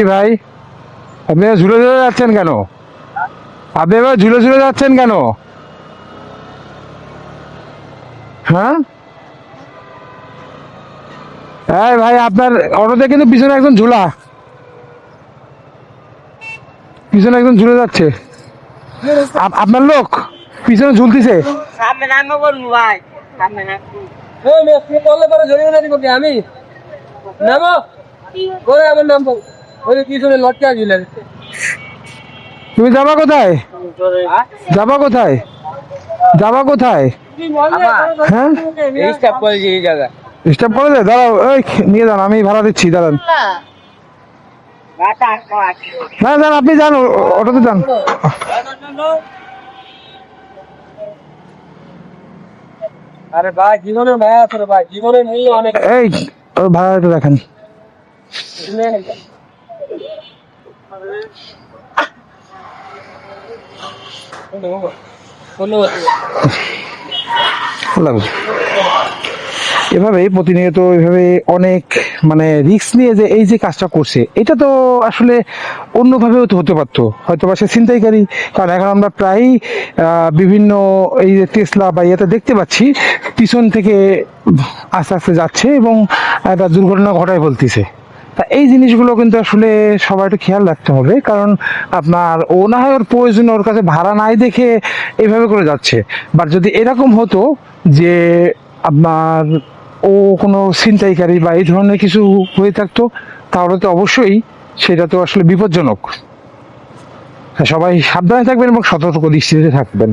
ভাই আপনি ঝুলে ঝুলে যাচ্ছেন কেন? আপনি এবার ঝুলে ঝুলে যাচ্ছেন কেন? হ্যাঁ? এই ভাই আপনার অটোতে কিন্তু পিছনে একজন ঝুলা। পিছনে একজন ঝুলে যাচ্ছে। আপনার লোক পিছনে ঝুলতিছে। বলব আমি? নামো? করে আমার নামবো ওই পিছনে লটকা দিলেন তুমি যাবা কোথায়? যাবা কোথায়? যাবা কোথায়? হ্যাঁ? এই স্টাফ এই জায়গা করে দাঁড়াও এই নিয়ে যান আমি ভাড়া দিচ্ছি দাঁড়ান। না যান আপনি যান অটোতে যান। আরে ভাই মায়া আছে ভাই মূল্য অনেক। এই ভাড়াটা দেখেন। এভাবে প্রতিনিয়ত এভাবে অনেক মানে রিস্ক নিয়ে যে এই যে কাজটা করছে, এটা তো আসলে অন্যভাবেও তো হতে পারতো। হয়তো বা সে ছিনতাইকারী। কারণ এখন আমরা প্রায়ই বিভিন্ন এই যে টেসলা বা ইয়েতে দেখতে পাচ্ছি, পিছন থেকে আস্তে আস্তে যাচ্ছে এবং একটা দুর্ঘটনা ঘটায় বলতেছে। এই জিনিসগুলো কিন্তু আসলে সবাই একটু খেয়াল রাখতে হবে, কারণ আপনার ও না হয় ওর প্রয়োজন, ওর কাছে ভাড়া নাই দেখে এইভাবে করে যাচ্ছে। বাট যদি এরকম হতো যে আপনার ও কোনো ছিনতাইকারী বা এই ধরনের কিছু হয়ে থাকতো, তাহলে তো অবশ্যই সেটা তো আসলে বিপজ্জনক। সবাই সাবধানে থাকবেন এবং সতর্ক দৃষ্টিতে থাকবেন।